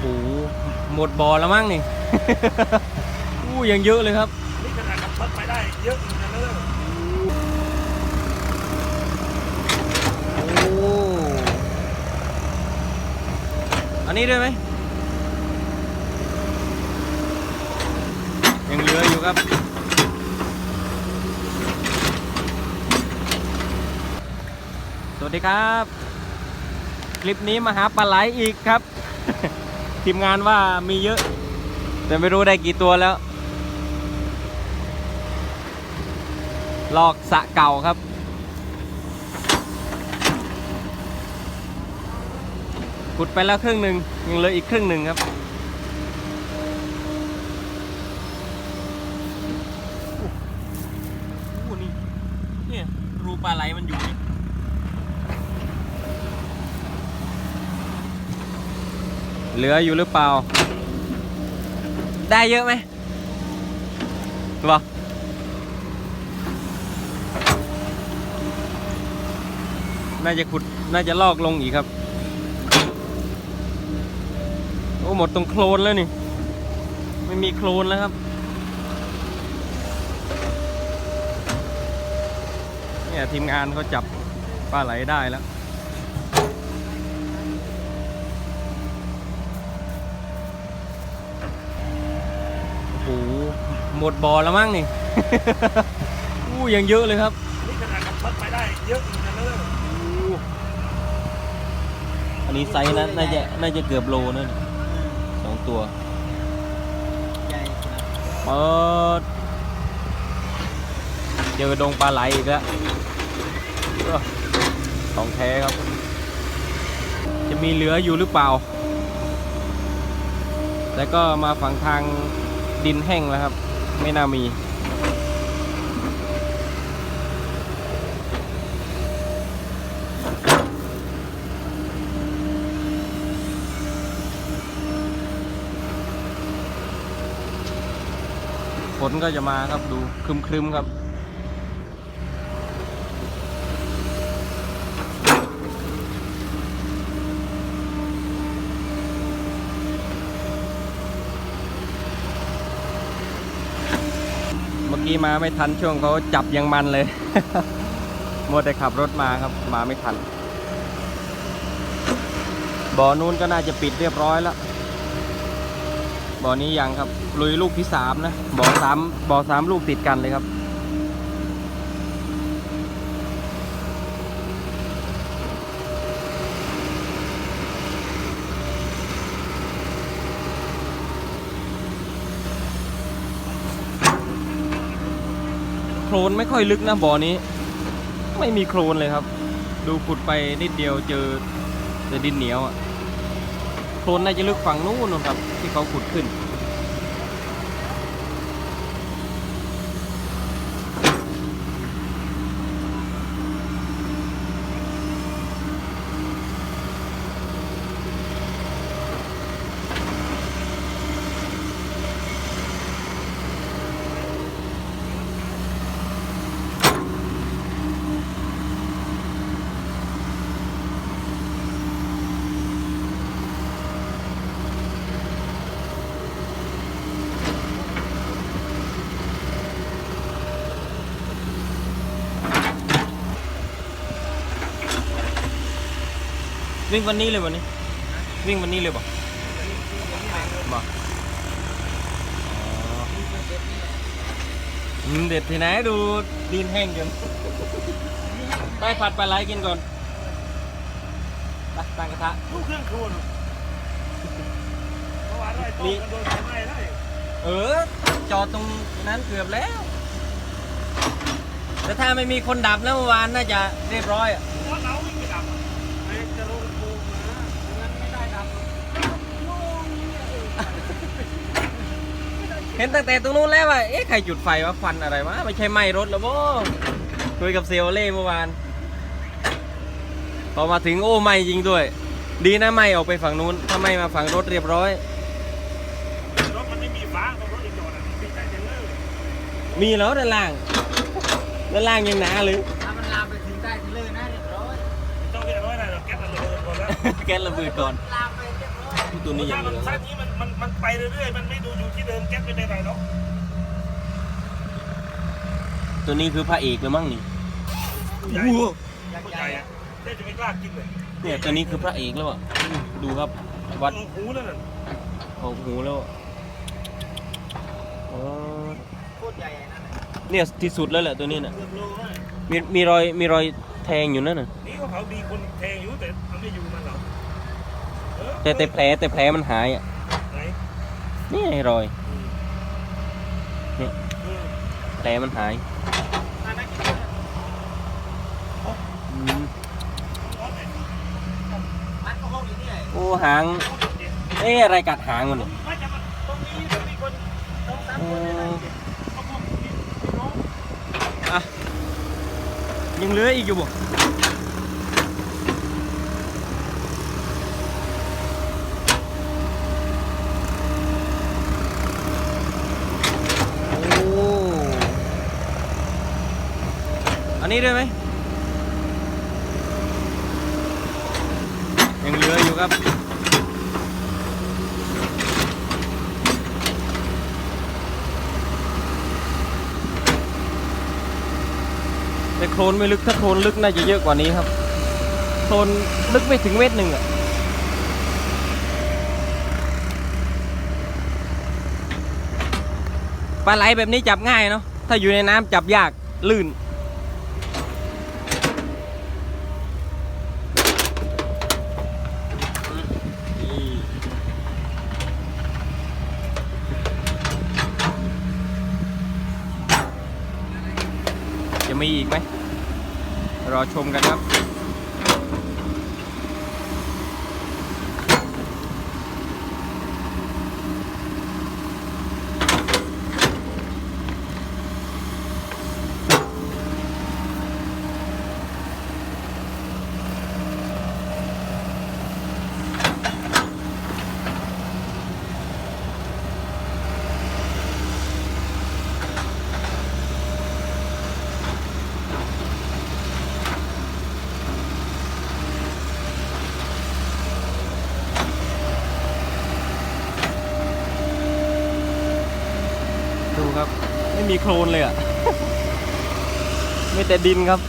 โอ้โหหมดบ่อแล้วมั้งนี่ อู้ยังเยอะเลยครับ นี่ขนาดกับรถไปได้เยอะเหมือนกันเลยโอ้อันนี้ด้วยไหมยังเหลืออยู่ครับ สวัสดีครับ คลิปนี้มาหาปลาไหลอีกครับ ทีมงานว่ามีเยอะ แต่ไม่รู้ได้กี่ตัวแล้ว ลอกสะเก่าครับ ขุดไปแล้วครึ่งหนึ่งยังเหลืออีกครึ่งหนึ่งครับโอ้โหนี่เนี่ยรูปลาไหลมันอยู่นี่ เหลืออยู่หรือเปล่า ได้เยอะไหมบอน่าจะขุด น่าจะลอกลงอีกครับ โอ้หมดตรงโคลนแล้วนี่ ไม่มีโคลนแล้วครับ เนี่ยทีมงานเขาจับปลาไหลได้แล้ว โอ้โห หมดบ่อแล้วมั้งนี่ อู้ยังเยอะเลยครับนี่ขนาดกับรถไปได้เยอะเหมือนกันเลยอันนี้ไซส์นะน่าจะน่าจะเกือบโลนั่นสองตัวใหญ่นะเปิดเจอดงปลาไหลอีกแล้วเอ้อของแท้ครับ จะมีเหลืออยู่หรือเปล่า แล้วก็มาฝังทางดินแห้งแล้วครับ ไม่น่ามี ฝนก็จะมาครับดูครึมๆครับ กี้มาไม่ทันช่วงเขาจับยังมันเลย มัวแต่ขับรถมาครับมาไม่ทัน บ่อนู้นก็น่าจะปิดเรียบร้อยแล้ว บ่อนี้ยังครับลุยลูกที่สามนะ บ่อสามบ่อสามลูกติดกันเลยครับ นไม่ค่อยลึกนะบ่อนี้ ไม่มีโคลนเลยครับ ดูขุดไปนิดเดียวเจอเจอดินเหนียวอะโคลนน่าจะลึกฝั่งนู้นนะครับ ที่เขาขุดขึ้น วิ่งวันนี้เลยวันนี้ วิ่งวันนี้เลยบอกบอกอืมเด็ดที่ไหนดูดินแห้งจนไปผัดปลาไหลกินก่อนไปตั้งกระทะลูกเครื่องครัวน่ะเมื่อวานได้ต้มกันโดนไฟไหม้ได้เออ จอดตรงนั้นเกือบแล้ว แต่ถ้าไม่มีคนดับนะเมื่อวานน่าจะเรียบร้อยอะ เพราะเราวิ่งไปดับอะไอ้จะโดนโกงนะงั้นไม่ได้ดับ เห็นตั้งแต่ตรงนู้นแล้วว่าเอ๊ะใครจุดไฟวะควันอะไรวะไม่ใช่ไหม้รถหรอบ่คุยกับเซลเล่เมื่อวาน พอมาถึงโอ้ไหม้จริงด้วย ดีนะไหม้ออกไปฝั่งนู้น ถ้าไหม้มาฝั่งรถเรียบร้อย รถมันไม่มีฟ้าต้องรถอีกจอดอะปิดได้เต็มเลยมีแล้วด้านล่างด้านล่างยังหนาเลยถ้ามันลามไปถึงใต้ทะเลนะเรียบร้อยเจ้าเรียกร้อยอะไรหรอกแก๊สระเบิดหมดแล้วแก๊สระเบิดก่อนลาม ไปเรียบร้อยตัวนี้ยัถ้างเหมันลืองถ้านี้มันมันมันไปเรื่อยๆ มันไม่ดูอยู่ที่เดิมแก๊สไม่เป็นไรหรอกตัวนี้คือพระเอกเลยมั้งนี่ใหญ่โอ้โหยังผู้ใหใหญ่ญ่อะเต้จะไม่กล้ากินเลยเนี่ยตัวนี้คือพระเอกแล้วอะดูครับวัดเอาหูนั่นน่ะออกหูแล้วอะอ๋อโคตรใหญ่นั่นน่ะเนี่ยที่สุดแล้วแหละตัวนี้น่ะเกือบโลเลยมีมีรอยมีรอยแทงอยู่นั่นน่ะนี่เขาเผาดีคนแทงอยู่แต่มันไม่อยู่มันหรอกเออ แต่แต่แผลแต่แผลมันหายอะไหนนี่ไงรอยอืมเนี่ยอืมแผลมันหายอันนั้นกินเลยอืมร้อนเลยมันก็ห้องอยู่นี่ไงโอ้หางเอ๊ะอะไรกัดหางมันเนี่ยไม่จะมาตรงนี้มันมีคนสองสามคนเลยนะเขาบอกพี่พี่น้องอะยังเหลืออีกอยู่บ่ อันนี้ด้วยไหมยังเหลืออยู่ครับ แต่โคลนไม่ลึกถ้าโคลนลึกน่าจะเยอะกว่านี้ครับ โคลนลึกไม่ถึงเมตรหนึ่งอะปลาไหลแบบนี้จับง่ายเนาะถ้าอยู่ในน้ำจับยากลื่น มีอีกไหมรอชมกันครับ ครับ ไม่มีโคลนเลยอะ ไม่แต่ดินครับ